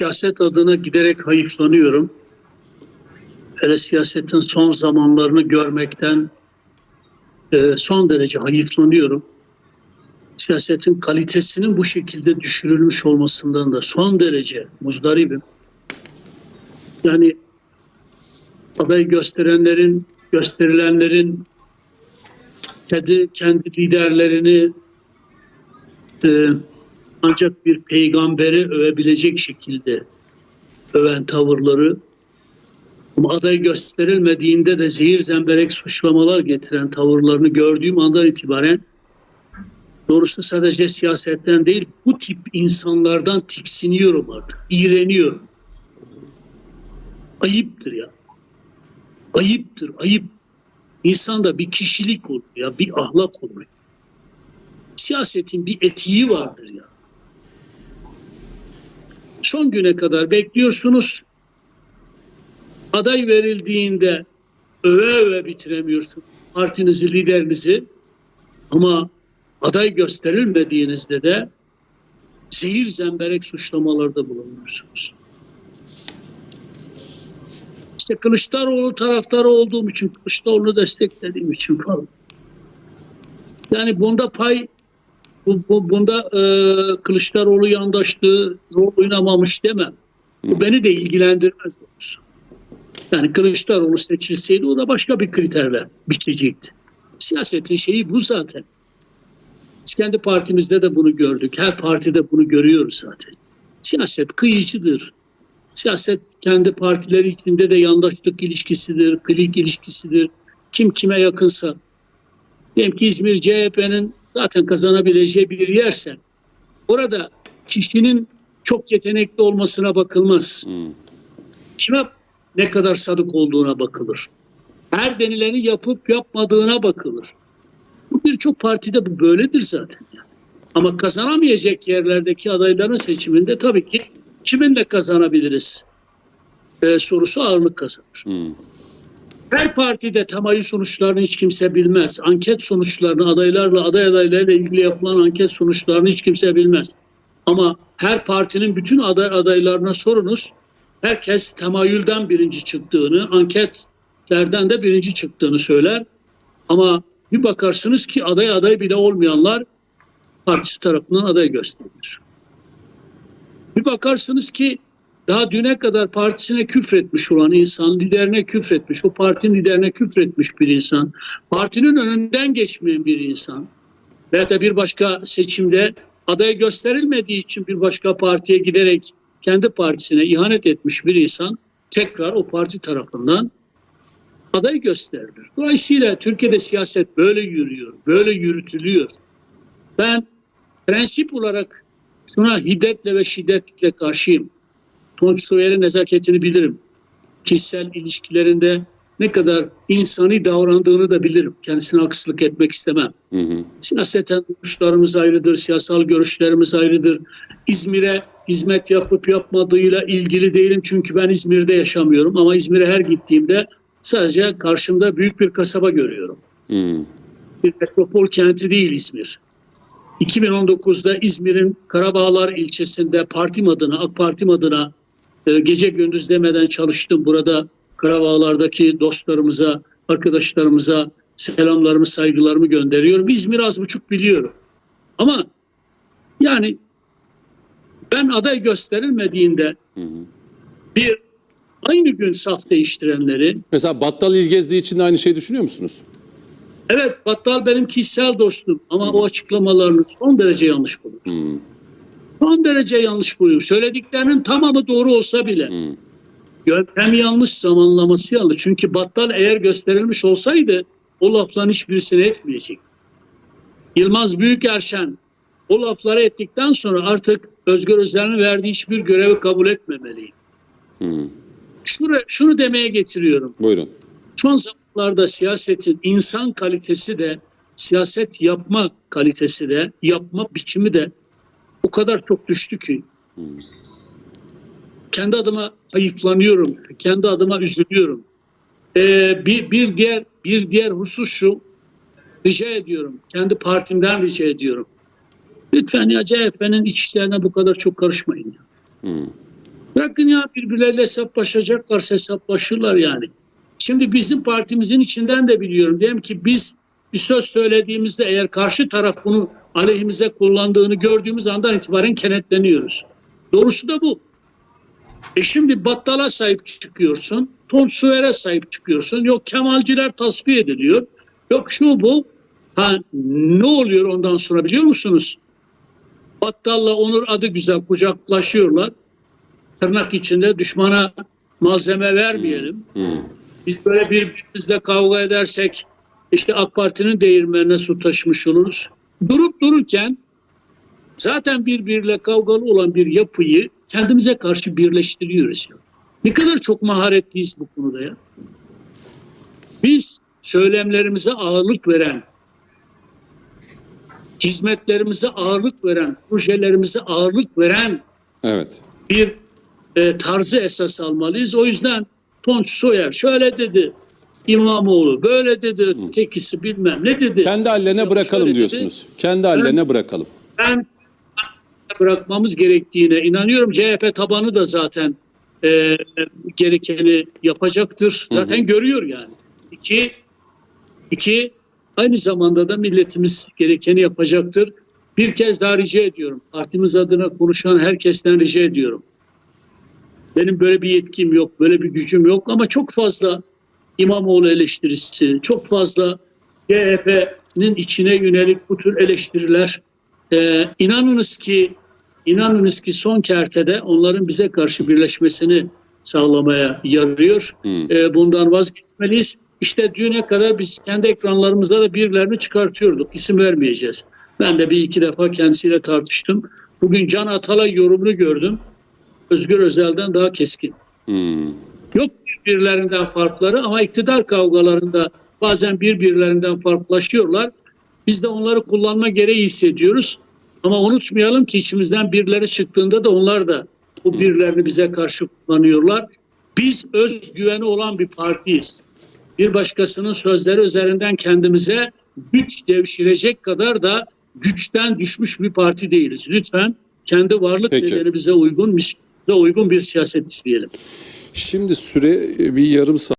siyaset adına giderek hayıflanıyorum. Hele siyasetin son zamanlarını görmekten e, son derece hayıflanıyorum. Siyasetin kalitesinin bu şekilde düşürülmüş olmasından da son derece muzdaribim. Yani aday gösterenlerin, gösterilenlerin kendi, kendi liderlerini e, ancak bir peygamberi övebilecek şekilde öven tavırları aday gösterilmediğinde de zehir zemberek suçlamalar getiren tavırlarını gördüğüm andan itibaren doğrusu sadece siyasetten değil bu tip insanlardan tiksiniyorum artık. iğreniyorum. Ayıptır ya. Ayıptır, ayıp. İnsanda bir kişilik olur ya, bir ahlak olur. Siyasetin bir etiği vardır ya. Son güne kadar bekliyorsunuz. Aday verildiğinde öve öve bitiremiyorsun partinizi, liderinizi. Ama aday gösterilmediğinizde de zehir zemberek suçlamalarda bulunuyorsunuz. İşte Kılıçdaroğlu taraftarı olduğum için, Kılıçdaroğlu'nu desteklediğim için falan. Yani bunda pay, bu, bu- bunda e, Kılıçdaroğlu yandaşlığı rol oynamamış demem. Bu beni de ilgilendirmez doğrusu. Yani Kılıçdaroğlu seçilseydi o da başka bir kriterle biçecekti. Siyasetin şeyi bu zaten. Biz kendi partimizde de bunu gördük. Her partide bunu görüyoruz zaten. Siyaset kıyıcıdır. Siyaset kendi partileri içinde de yandaşlık ilişkisidir, klik ilişkisidir. Kim kime yakınsa. Diyelim ki İzmir CHP'nin zaten kazanabileceği bir yerse orada kişinin çok yetenekli olmasına bakılmaz. Kime ne kadar sadık olduğuna bakılır. Her denileni yapıp yapmadığına bakılır. Bu birçok partide bu böyledir zaten. yani. Ama kazanamayacak yerlerdeki adayların seçiminde tabii ki kiminle kazanabiliriz Ee, sorusu ağırlık kazanır. Her partide tamayül sonuçlarını hiç kimse bilmez. Anket sonuçlarını adaylarla aday adaylarıyla ilgili yapılan anket sonuçlarını hiç kimse bilmez. Ama her partinin bütün aday adaylarına sorunuz. Herkes temayülden birinci çıktığını, anketlerden de birinci çıktığını söyler. Ama bir bakarsınız ki aday aday bile olmayanlar partisi tarafından aday gösterilir. Bir bakarsınız ki daha düne kadar partisine küfretmiş olan insan, liderine küfretmiş, o partinin liderine küfretmiş bir insan, partinin önünden geçmeyen bir insan veya da bir başka seçimde aday gösterilmediği için bir başka partiye giderek kendi partisine ihanet etmiş bir insan tekrar o parti tarafından aday gösterilir. Dolayısıyla Türkiye'de siyaset böyle yürüyor, böyle yürütülüyor. Ben prensip olarak şuna hiddetle ve şiddetle karşıyım. Tunç Soyer'in nezaketini bilirim. Kişisel ilişkilerinde ne kadar insani davrandığını da bilirim. Kendisine haksızlık etmek istemem. Siyaseten görüşlerimiz ayrıdır, siyasal görüşlerimiz ayrıdır. İzmir'e hizmet yapıp yapmadığıyla ilgili değilim çünkü ben İzmir'de yaşamıyorum. Ama İzmir'e her gittiğimde sadece karşımda büyük bir kasaba görüyorum. Bir metropol kenti değil İzmir. 2019'da İzmir'in Karabağlar ilçesinde partim adına, AK Partim adına e, gece gündüz demeden çalıştım. Burada Karabağlar'daki dostlarımıza, arkadaşlarımıza selamlarımı, saygılarımı gönderiyorum. İzmir az buçuk biliyorum. Ama yani ben aday gösterilmediğinde bir aynı gün saf değiştirenleri Mesela Battal İlgezdi için de aynı şeyi düşünüyor musunuz? evet Battal benim kişisel dostum ama o açıklamalarını son derece yanlış buluyorum. Son derece yanlış buluyorum. Söylediklerinin tamamı doğru olsa bile yöntem yanlış, zamanlaması yanlış. Çünkü Battal eğer gösterilmiş olsaydı o lafların hiçbirisini etmeyecek. Yılmaz Büyükerşen o lafları ettikten sonra artık Özgür Özel'in verdiği hiçbir görevi kabul etmemeliyim. Şunu, şunu demeye getiriyorum. Buyurun. Son zamanlarda siyasetin insan kalitesi de siyaset yapma kalitesi de yapma biçimi de o kadar çok düştü ki kendi adıma hayıflanıyorum. Kendi adıma üzülüyorum. Ee, bir, bir diğer bir diğer husus şu rica ediyorum. Kendi partimden rica ediyorum. Lütfen ya CHP'nin iç işlerine bu kadar çok karışmayın. Ya. Bırakın ya birbirleriyle hesaplaşacaklar, hesaplaşırlar yani. Şimdi bizim partimizin içinden de biliyorum. Diyelim ki biz bir söz söylediğimizde eğer karşı taraf bunu aleyhimize kullandığını gördüğümüz andan itibaren kenetleniyoruz. Doğrusu da bu. E şimdi battala sahip çıkıyorsun, Tonsuver'e sahip çıkıyorsun. Yok Kemalciler tasfiye ediliyor. Yok şu bu. Ha, ne oluyor ondan sonra biliyor musunuz? Battalla Onur adı güzel kucaklaşıyorlar. Tırnak içinde düşmana malzeme vermeyelim. Biz böyle birbirimizle kavga edersek işte AK Parti'nin değirmenine su taşımış oluruz. Durup dururken zaten birbiriyle kavgalı olan bir yapıyı kendimize karşı birleştiriyoruz. Ya. Ne kadar çok maharetliyiz bu konuda ya. Biz söylemlerimize ağırlık veren, hizmetlerimize ağırlık veren, projelerimize ağırlık veren Evet. bir e, tarzı esas almalıyız. O yüzden Tonç Soyer şöyle dedi, İmamoğlu böyle dedi, tekisi bilmem ne dedi. Kendi hallerine Yok, bırakalım şöyle diyorsunuz. Kendi hallerine bırakalım. ben bırakmamız gerektiğine inanıyorum. CHP tabanı da zaten e, gerekeni yapacaktır. Zaten görüyor yani. İki, iki aynı zamanda da milletimiz gerekeni yapacaktır. Bir kez daha rica ediyorum. Partimiz adına konuşan herkesten rica ediyorum. Benim böyle bir yetkim yok, böyle bir gücüm yok ama çok fazla İmamoğlu eleştirisi, çok fazla CHP'nin içine yönelik bu tür eleştiriler ee, inanınız ki inanınız ki son kertede onların bize karşı birleşmesini sağlamaya yarıyor. Ee, bundan vazgeçmeliyiz. İşte düne kadar biz kendi ekranlarımızda da birilerini çıkartıyorduk. İsim vermeyeceğiz. Ben de bir iki defa kendisiyle tartıştım. Bugün Can Atalay yorumunu gördüm. Özgür Özel'den daha keskin. Hmm. Yok birbirlerinden farkları ama iktidar kavgalarında bazen birbirlerinden farklılaşıyorlar. Biz de onları kullanma gereği hissediyoruz. Ama unutmayalım ki içimizden birileri çıktığında da onlar da bu birilerini bize karşı kullanıyorlar. Biz özgüveni olan bir partiyiz. Bir başkasının sözleri üzerinden kendimize güç devşirecek kadar da güçten düşmüş bir parti değiliz. Lütfen kendi varlık Peki. nedeni bize uygun, bize uygun bir siyaset isteyelim. Şimdi süre bir yarım saat.